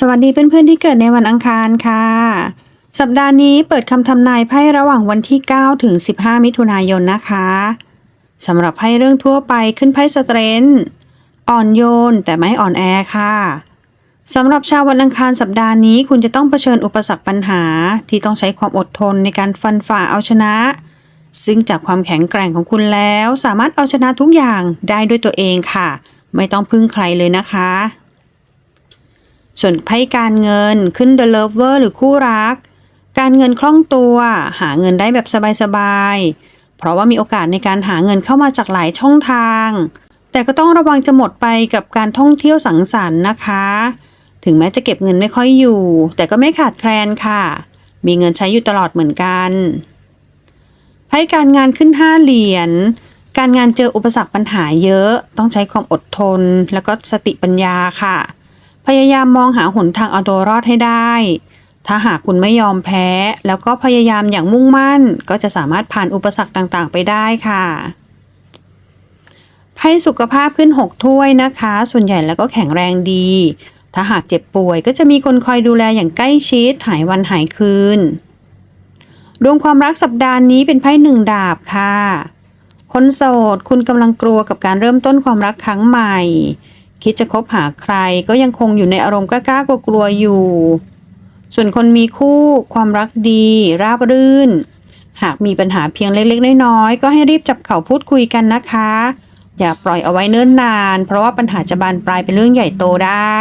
สวัสดีเพื่อนๆที่เกิดในวันอังคารค่ะ สัปดาห์นี้เปิดคำทำนายไพ่ระหว่างวันที่ 9 ถึง 15 มิถุนายนนะคะสำหรับไพ่เรื่องทั่วไปขึ้นไพ่สเตรนท์อ่อนโยนแต่ไม่อ่อนแอค่ะสำหรับชาววันอังคารสัปดาห์นี้คุณจะต้องเผชิญอุปสรรคปัญหาที่ต้องใช้ความอดทนในการฟันฝ่าเอาชนะ ซึ่งจากความแข็งแกร่งของคุณแล้ว สามารถเอาชนะทุกอย่างได้ด้วยตัวเองค่ะ ไม่ต้องพึ่งใครเลยนะคะ ส่วนไพ่การเงินขึ้น The Lover หรือคู่รัก การเงินคล่องตัว หาเงินได้แบบสบายๆ เพราะว่ามีโอกาสในการหาเงินเข้ามาจากหลายช่องทาง แต่ก็ต้องระวังจะหมดไปกับการท่องเที่ยวสังสรรค์นะคะ ถึงแม้จะเก็บเงินไม่ค่อยอยู่ แต่ก็ไม่ขาดแคลนค่ะ มีเงินใช้อยู่ตลอดเหมือนกันไพ่การงานขึ้น 5 เหรียญการงานเจออุปสรรคปัญหาเยอะ ต้องใช้ความอดทน แล้วก็สติปัญญาค่ะ พยายามมองหาหนทางเอาตัวรอดให้ได้ ถ้าหากคุณไม่ยอมแพ้ แล้วก็พยายามอย่างมุ่งมั่น ก็จะสามารถผ่านอุปสรรคต่างๆ ไปได้ค่ะไพ่สุขภาพขึ้น 6 ถ้วยนะคะ ส่วนใหญ่แล้วก็แข็งแรงดี ถ้าหากเจ็บป่วยก็จะมีคนคอยดูแลอย่างใกล้ชิด หายวันหายคืน ดวงความรักสัปดาห์นี้เป็นไพ่หนึ่งดาบค่ะ คนโสด คุณกำลังกลัวกับการเริ่มต้นความรักครั้งใหม่ คิดจะคบหาใครก็ยังคงอยู่ในอารมณ์กล้าๆกลัวๆอยู่ ส่วนคนมีคู่ความรักดี ราบรื่น หากมีปัญหาเพียงเล็กๆน้อยๆก็ให้รีบจับเข่าพูดคุยกันนะคะ อย่าปล่อยเอาไว้เนิ่นนาน เพราะว่าปัญหาจะบานปลายเป็นเรื่องใหญ่โตได้